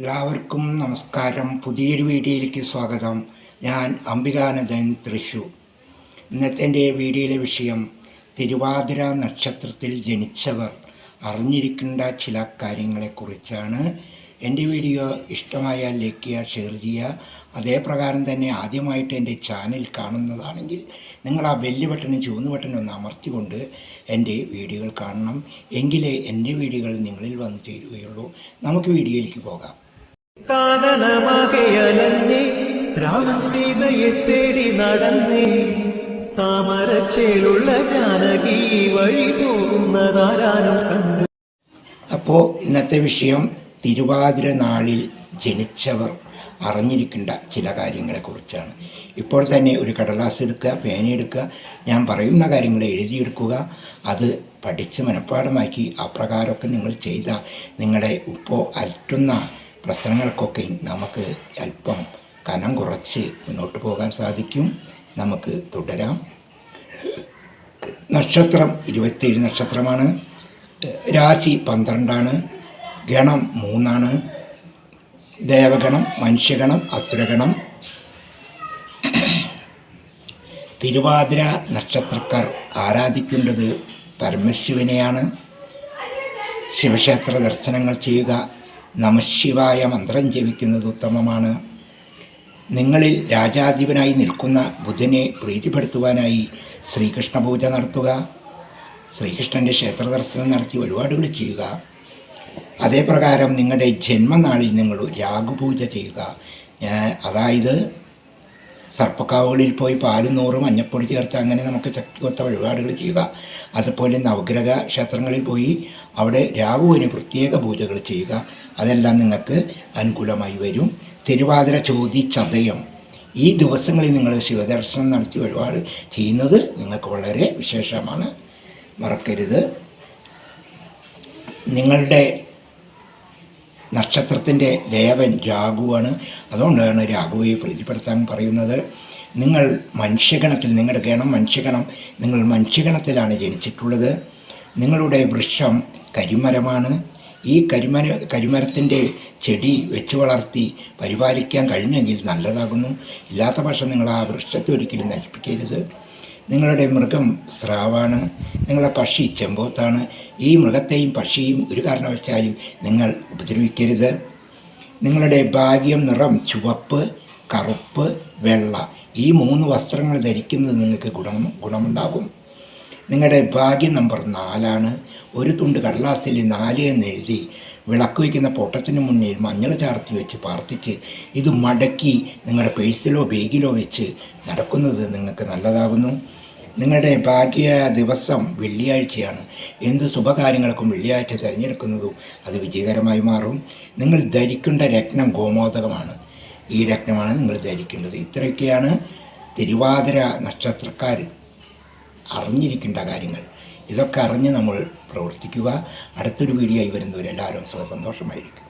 എല്ലാവർക്കും നമസ്കാരം. പുതിയൊരു വീഡിയോയിലേക്ക് സ്വാഗതം. ഞാൻ അംബികാനന്ദൻ തൃശൂർ ഇന്നത്തെ എന്റെ വീഡിയോയിലെ വിഷയം തിരുവാതിര നക്ഷത്രത്തിൽ ജനിച്ചവർ അറിഞ്ഞിരിക്കേണ്ട ചില കാര്യങ്ങളെക്കുറിച്ചാണ്. എന്റെ വീഡിയോ ഇഷ്ടമായാൽ ലൈക്ക് ചെയ്യുക ഷെയർ ചെയ്യുക. അതേപ്രകാരം തന്നെ ആദ്യമായിട്ട് എന്റെ ചാനൽ കാണുന്നതാണെങ്കിൽ നിങ്ങൾ ആ ബെല്ല് ബട്ടണും ചുവന്ന ബട്ടണും ഒന്ന് അമർത്തിക്കൊണ്ട് എന്റെ വീഡിയോകൾ കാണണം. എങ്കിലേ എന്റെ വീഡിയോകൾ നിങ്ങളിൽ വന്നു ചേരുകയുള്ളൂ. നമുക്ക് വീഡിയോയിലേക്ക് പോകാം. കാനനമകയലന്നേ രാമൻ സീതയെ തേടി നടന്നേ. താമരച്ചേലുള്ള ജാനകി വഴി പോകുന്നതാരാനും കണ്ടു. അപ്പോൾ ഇന്നത്തെ വിഷയം തിരുവാതിര നാളിൽ ജനിച്ചവർ അറിഞ്ഞിരിക്കേണ്ട ചില കാര്യങ്ങളെക്കുറിച്ചാണ്. ഇപ്പോൾ തന്നെ ഒരു കടലാസ് എടുക്കുക പേനയെടുക്കുക ഞാൻ പറയുന്ന കാര്യങ്ങൾ എഴുതിയെടുക്കുക അത് പഠിച്ച് മനഃപ്പാടമാക്കി അപ്രകാരമൊക്കെ നിങ്ങൾ ചെയ്ത നിങ്ങളെ ഉപ്പോ അലട്ടുന്ന പ്രശ്നങ്ങൾക്കൊക്കെ നമുക്ക് അല്പം കനം കുറച്ച് മുന്നോട്ട് പോകാൻ സാധിക്കും. നമുക്ക് തുടരാം. നക്ഷത്രം ഇരുപത്തേഴ് നക്ഷത്രമാണ്. രാശി പന്ത്രണ്ടാണ്. ഗണം മൂന്നാണ്. ദേവഗണം മനുഷ്യഗണം അസുരഗണം. തിരുവാതിര നക്ഷത്രക്കാർ ആരാധിക്കേണ്ടത് പരമശിവനെയാണ്. ശിവക്ഷേത്ര ദർശനങ്ങൾ ചെയ്യുക നമശിവായ മന്ത്രം ജപിക്കുന്നത് ഉത്തമമാണ്. നിങ്ങളിൽ രാജാധിപനായി നിൽക്കുന്ന ബുധനെ പ്രീതിപ്പെടുത്തുവാനായി ശ്രീകൃഷ്ണ പൂജ നടത്തുക. ശ്രീകൃഷ്ണന്റെ ക്ഷേത്ര ദർശനം നടത്തി വഴിപാടുകൾ ചെയ്യുക. അതേപ്രകാരം നിങ്ങളുടെ ജന്മനാളിൽ നിങ്ങൾ രാഘുപൂജ ചെയ്യുക. അതായത് സർപ്പക്കാവുകളിൽ പോയി പാലും നൂറും മഞ്ഞപ്പൊടി ചേർത്ത് അങ്ങനെ നമുക്ക് ശക്തി കൊത്ത വഴിപാടുകൾ ചെയ്യുക. അതുപോലെ നവഗ്രഹ ക്ഷേത്രങ്ങളിൽ പോയി അവിടെ രാഹുവിന് പ്രത്യേക പൂജകൾ ചെയ്യുക. അതെല്ലാം നിങ്ങൾക്ക് അനുകൂലമായി വരും. തിരുവാതിര ചോതി ചതയം. ഈ ദിവസങ്ങളിൽ നിങ്ങൾ ശിവദർശനം നടത്തി വഴിപാട് ചെയ്യുന്നത് നിങ്ങൾക്ക് വളരെ വിശേഷമാണ്. മറക്കരുത്. നിങ്ങളുടെ നക്ഷത്രത്തിന്റെ ദേവൻ രാഘുവാണ് അതുകൊണ്ടാണ് രാഘുവെ പ്രീതിപ്പെടുത്താൻ പറയുന്നത്. നിങ്ങൾ മനുഷ്യഗണത്തിൽ നിങ്ങളുടെ ഗണം മനുഷ്യഗണം നിങ്ങൾ മനുഷ്യഗണത്തിലാണ് ജനിച്ചിട്ടുള്ളത്. നിങ്ങളുടെ വൃക്ഷം കരിമരമാണ്. ഈ കരിമര കരിമരത്തിന്റെ ചെടി വെച്ച് വളർത്തി പരിപാലിക്കാൻ കഴിഞ്ഞെങ്കിൽ നല്ലതാകുന്നു. ഇല്ലാത്ത പക്ഷം നിങ്ങൾ ആ വൃക്ഷത്തെ ഒരിക്കലും നശിപ്പിക്കരുത്. നിങ്ങളുടെ മൃഗം സ്രാവാണ് നിങ്ങളുടെ പക്ഷി ചെമ്പോത്താണ്. ഈ മൃഗത്തെയും പക്ഷിയും ഒരു കാരണവശാലും നിങ്ങൾ ഉപദ്രവിക്കരുത്. നിങ്ങളുടെ ഭാഗ്യം നിറം ചുവപ്പ് കറുപ്പ് വെള്ള ഈ മൂന്ന് വസ്ത്രങ്ങൾ ധരിക്കുന്നത് നിങ്ങൾക്ക് ഗുണം ഗുണമുണ്ടാകും. നിങ്ങളുടെ ഭാഗ്യ നമ്പർ നാലാണ്. ഒരു തുണ്ട് കടലാസിൽ നാല് എന്ന് എഴുതി വിളക്ക് വയ്ക്കുന്ന പൊട്ടത്തിന് മുന്നിൽ മഞ്ഞൾ ചാർത്തി വെച്ച് പ്രാർത്ഥിച്ച് ഇത് മടക്കി നിങ്ങളുടെ പേഴ്സിലോ ബേഗിലോ വെച്ച് നടക്കുന്നത് നിങ്ങൾക്ക് നല്ലതാകുന്നു നിങ്ങളുടെ ഭാഗ്യ ദിവസം വെള്ളിയാഴ്ചയാണ്. എന്ത് ശുഭകാര്യങ്ങൾക്കും വെള്ളിയാഴ്ച തിരഞ്ഞെടുക്കുന്നതും അത് വിജയകരമായി മാറും. നിങ്ങൾ ധരിക്കേണ്ട രത്നം ഗോമോദകമാണ്. ഈ രത്നമാണ് നിങ്ങൾ ധരിക്കേണ്ടത്. ഇത്രയൊക്കെയാണ് തിരുവാതിര നക്ഷത്രക്കാർ അറിഞ്ഞിരിക്കേണ്ട കാര്യങ്ങൾ. ഇതൊക്കെ അറിഞ്ഞ് നമ്മൾ പ്രവർത്തിക്കുക. അടുത്തൊരു വീഡിയോ ആയി വരുന്നവരെല്ലാവരും സുഖസന്തോഷമായിരിക്കും